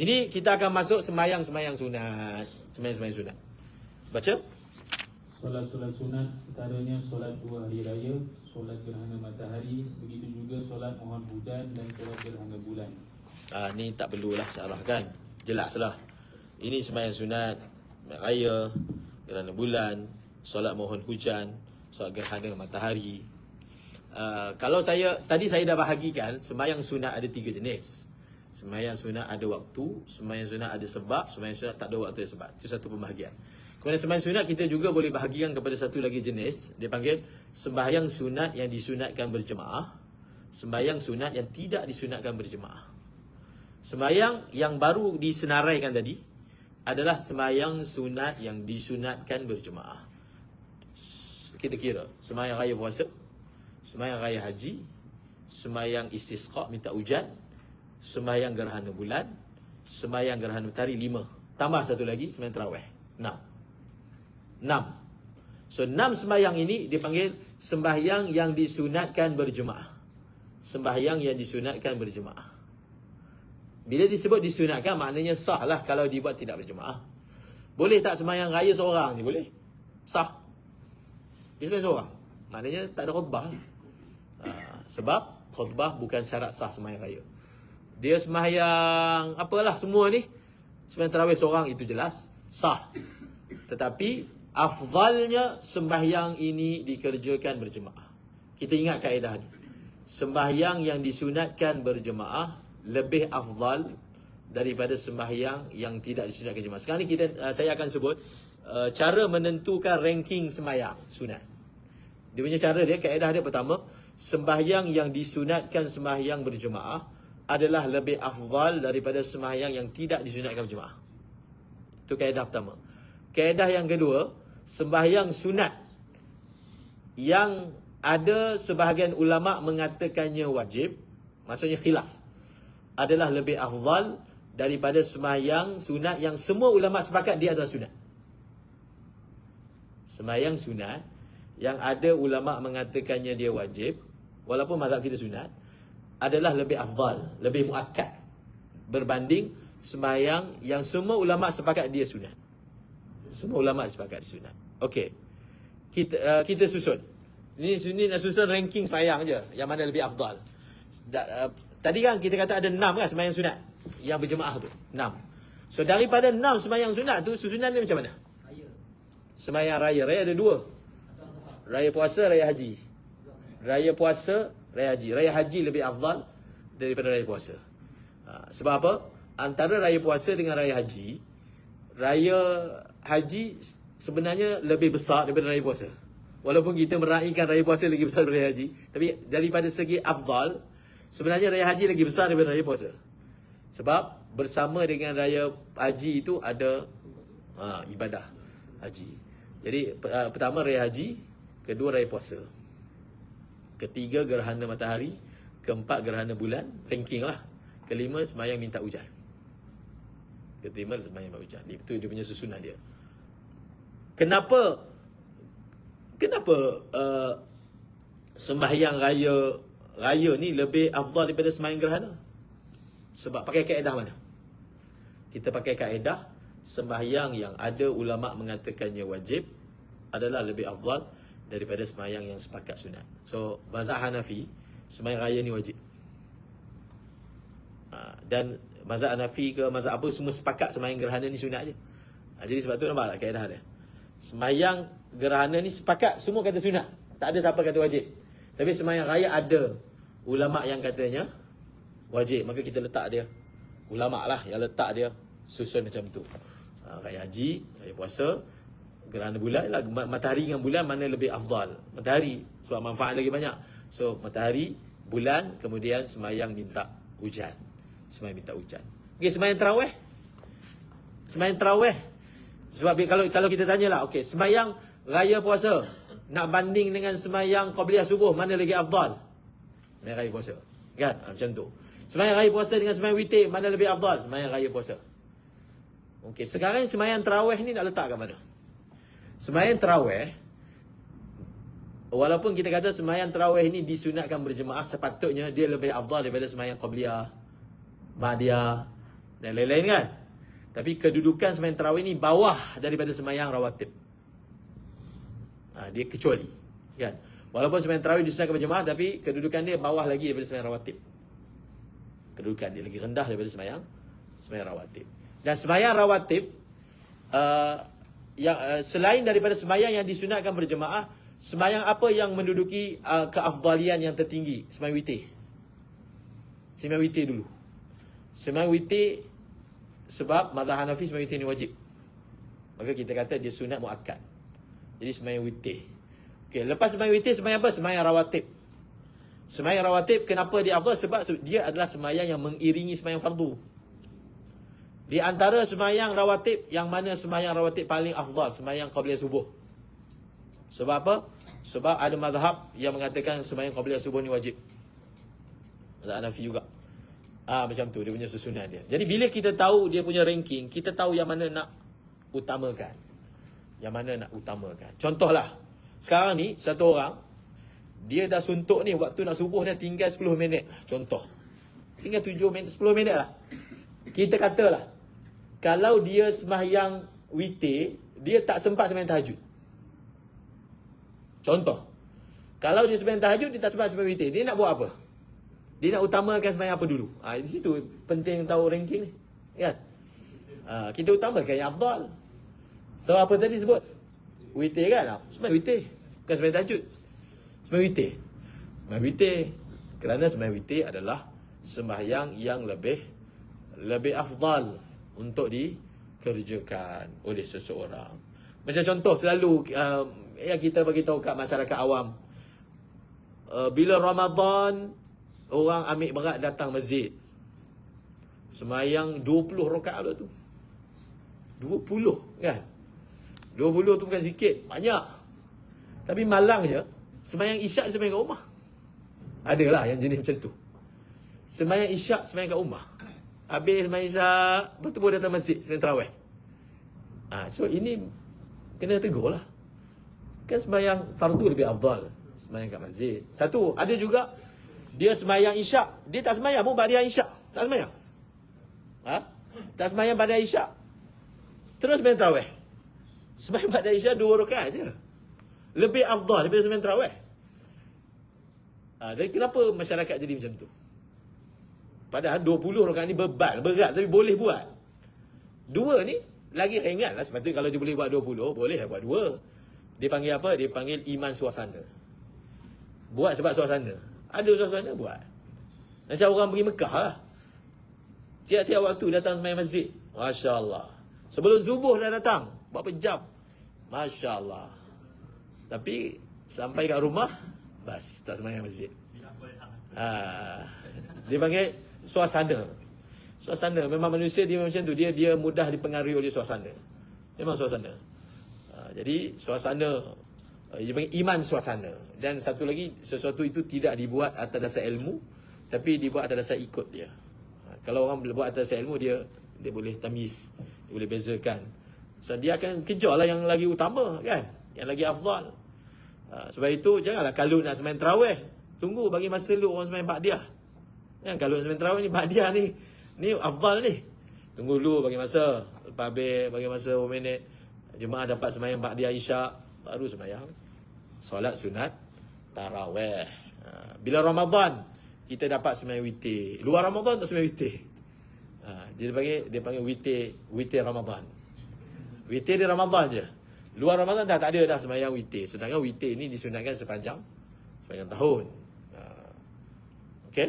Ini kita akan masuk semayang-semayang sunat. Semayang-semayang sunat. Baca. Solat-solat sunat antaranya solat dua hari raya, solat gerhana matahari, begitu juga solat mohon hujan dan solat gerhana bulan. Ah ni tak perlulah syarahkan. Jelaslah. Ini sembahyang sunat, raya, gerhana bulan, solat mohon hujan, solat gerhana matahari. Uh, kalau saya tadi saya dah bahagikan sembahyang sunat ada tiga jenis. Sembahyang sunat ada waktu, sembahyang sunat ada sebab, sembahyang sunat tak ada waktu dan sebab. Itu satu pembahagian. Kemudian sembahyang sunat kita juga boleh bahagikan kepada satu lagi jenis. Dia panggil sembahyang sunat yang disunatkan berjemaah, sembahyang sunat yang tidak disunatkan berjemaah. Sembahyang yang baru disenaraikan tadi adalah sembahyang sunat yang disunatkan berjemaah. Kita kira sembahyang raya puasa, sembahyang raya haji, sembahyang istisqa minta hujan, sembahyang gerhana bulan, sembahyang gerhana matahari lima. Tambah satu lagi sembahyang tarawih. Enam. Enam. So enam sembahyang ini dipanggil sembahyang yang disunatkan berjemaah. Sembahyang yang disunatkan berjemaah. Bila disebut disunatkan maknanya sah lah kalau dibuat tidak berjemaah. Boleh tak sembahyang raya seorang ni? Boleh. Sah. Dia sembahyang seorang. Maknanya tak ada khutbah. Ha, sebab khutbah bukan syarat sah sembahyang raya. Dia sembahyang apalah semua ni. Sembahyang tarawih seorang itu jelas sah. Tetapi afdalnya sembahyang ini dikerjakan berjemaah. Kita ingat kaedah ni. Sembahyang yang disunatkan berjemaah lebih afdal daripada sembahyang yang tidak disunatkan jemaah. Sekarang ni kita uh, saya akan sebut uh, cara menentukan ranking sembahyang sunat. Dia punya cara dia kaedah dia pertama, sembahyang yang disunatkan sembahyang berjemaah adalah lebih afdal daripada sembahyang yang tidak disunatkan berjemaah. Itu kaedah pertama. Kaedah yang kedua, sembahyang sunat yang ada sebahagian ulama mengatakannya wajib, maksudnya khilaf, adalah lebih afdal daripada sembahyang sunat yang semua ulama sepakat dia adalah sunat. Sembahyang sunat yang ada ulama mengatakannya dia wajib, walaupun mazhab kita sunat, adalah lebih afdal, lebih muakkad berbanding sembahyang yang semua ulama sepakat dia sunat. Semua ulama sepakat sunat. Okey. Kita uh, kita susun. Ini sini nak susun ranking sembahyang je, yang mana lebih afdal. Da, uh, tadi kan kita kata ada 6 kan sembahyang sunat yang berjemaah tu. 6. So daripada 6 sembahyang sunat tu susunan dia macam mana? Sembahyang raya. Raya ada dua. Raya puasa, raya haji. Raya puasa, raya haji. Raya haji lebih afdal daripada raya puasa. Ha, sebab apa? Antara raya puasa dengan raya haji, raya haji sebenarnya lebih besar daripada raya puasa. Walaupun kita meraihkan raya puasa lagi besar daripada raya haji, tapi daripada segi afdal, sebenarnya raya haji lagi besar daripada raya puasa. Sebab bersama dengan raya haji itu ada ha, ibadah haji. Jadi uh, pertama raya haji, kedua raya puasa. Ketiga gerhana matahari, keempat gerhana bulan, ranking lah. Kelima semayang minta hujan. Kelima semayang minta hujan. Itu dia punya susunan dia. Kenapa kenapa uh, sembahyang raya raya ni lebih afdal daripada sembahyang gerhana? Sebab pakai kaedah mana? Kita pakai kaedah sembahyang yang ada ulama mengatakannya wajib adalah lebih afdal daripada sembahyang yang sepakat sunat. So, mazhab Hanafi, sembahyang raya ni wajib. Ha, dan mazhab Hanafi ke mazhab apa semua sepakat sembahyang gerhana ni sunat je. Ha, jadi sebab tu nampak tak kaedah dia? Sembahyang gerhana ni sepakat semua kata sunat. Tak ada siapa kata wajib. Tapi sembahyang raya ada ulama yang katanya wajib. Maka kita letak dia. Ulama lah yang letak dia susun macam tu. Ha, raya haji, raya puasa, gerhana bulan lah. Matahari dengan bulan mana lebih afdal? Matahari sebab manfaat lagi banyak. So matahari, bulan, kemudian sembahyang minta hujan. Sembahyang minta hujan. Okey, sembahyang tarawih. Sembahyang tarawih. Sebab kalau kalau kita tanyalah, okey, sembahyang raya puasa nak banding dengan sembahyang qabliyah subuh mana lagi afdal? Sembahyang raya puasa. Kan? Ha, macam tu. Sembahyang raya puasa dengan sembahyang witir mana lebih afdal? Sembahyang raya puasa. Okey, sekarang sembahyang tarawih ni nak letak kat mana? Sembahyang tarawih walaupun kita kata sembahyang tarawih ni disunatkan berjemaah sepatutnya dia lebih afdal daripada sembahyang qabliyah, ba'diyah, dan lain-lain kan. Tapi kedudukan sembahyang tarawih ni bawah daripada sembahyang rawatib. Ha, dia kecuali kan. Walaupun sembahyang tarawih disunatkan berjemaah tapi kedudukan dia bawah lagi daripada sembahyang rawatib. Kedudukan dia lagi rendah daripada sembahyang sembahyang rawatib. Dan sembahyang rawatib uh, yang uh, selain daripada sembahyang yang disunatkan berjemaah, sembahyang apa yang menduduki uh, keafdalian yang tertinggi? Sembahyang witir. Sembahyang witir dulu. Sembahyang witir sebab mazhab Hanafi sembahyang witir ni wajib. Maka kita kata dia sunat muakkad. Jadi sembahyang witir. Okey, lepas sembahyang witir sembahyang apa? Sembahyang rawatib. Sembahyang rawatib kenapa dia afdal? Sebab dia adalah sembahyang yang mengiringi sembahyang fardu. Di antara sembahyang rawatib yang mana sembahyang rawatib paling afdal? Sembahyang qabliyah subuh. Sebab apa? Sebab ada mazhab yang mengatakan sembahyang qabliyah subuh ni wajib. Mazhab Hanafi juga. Ah macam tu dia punya susunan dia. Jadi bila kita tahu dia punya ranking, kita tahu yang mana nak utamakan. Yang mana nak utamakan. Contohlah, sekarang ni satu orang dia dah suntuk ni waktu nak subuh dah tinggal 10 minit. Contoh. Tinggal 7 minit, 10 minit lah. Kita katalah kalau dia sembahyang witir, dia tak sempat sembahyang tahajud. Contoh. Kalau dia sembahyang tahajud, dia tak sempat sembahyang witir. Dia nak buat apa? Dia nak utamakan sembahyang apa dulu? Ha, di situ penting tahu ranking ni. Kan? Ha, kita utamakan yang afdal. So apa tadi sebut? Witir kan? Ha, sembahyang witir. Bukan sembahyang tahajud. Sembahyang witir. Sembahyang witir. Kerana sembahyang witir adalah sembahyang yang lebih lebih afdal untuk dikerjakan oleh seseorang. Macam contoh selalu uh, yang kita bagi tahu kat masyarakat awam. Uh, bila Ramadan Orang ambil berat datang masjid. Semayang 20 rakaat lah tu. 20 kan? 20 tu bukan sikit, banyak. Tapi malang je, semayang isyak semayang kat rumah. Adalah yang jenis macam tu. Semayang isyak semayang kat rumah. Habis tu baru datang masjid, semayang terawih. Ha, so ini kena tegur lah. Kan semayang fardu lebih afdal. Semayang kat masjid. Satu, ada juga dia semayang isyak. Dia tak semayang pun pada isyak. Tak semayang. Ha? Tak semayang pada isyak. Terus semayang terawih. Semayang pada isyak dua rakaat je. Lebih afdal daripada semayang terawih. Ha, jadi kenapa masyarakat jadi macam tu? Padahal 20 rakaat ni beban, berat tapi boleh buat. Dua ni lagi ringan lah. Sepatutnya kalau dia boleh buat 20, boleh lah buat dua. Dia panggil apa? Dia panggil iman suasana. Buat sebab suasana. Ada suasana buat. Macam orang pergi Mekah lah. Tiap-tiap waktu datang semayang masjid. Masya Allah. Sebelum subuh dah datang. Berapa jam. Masya Allah. Tapi sampai kat rumah, bas tak semayang masjid. Ha. Dia panggil suasana. Suasana. Memang manusia dia macam tu. Dia dia mudah dipengaruhi oleh suasana. Memang suasana. Ha. Jadi suasana Uh, dia panggil iman suasana dan satu lagi sesuatu itu tidak dibuat atas dasar ilmu tapi dibuat atas dasar ikut dia ha, kalau orang buat atas dasar ilmu dia dia boleh tamiz dia boleh bezakan so dia akan kejar lah yang lagi utama kan yang lagi afdal sebab itu janganlah kalau nak semain terawih tunggu bagi masa lu orang semain ba'diah kan kalau semain terawih ni ba'diah ni ni afdal ni tunggu dulu bagi masa lepas habis bagi masa beberapa minit jemaah dapat semayang ba'diah isyak baru sembahyang solat sunat tarawih. Ha, bila Ramadan kita dapat sembahyang witir. Luar Ramadan tak sembahyang witir. Ha, dia panggil dia panggil witir witir Ramadan. Witir di Ramadan je. Luar Ramadan dah tak ada dah sembahyang witir. Sedangkan witir ini disunatkan sepanjang sepanjang tahun. Ha. Okey?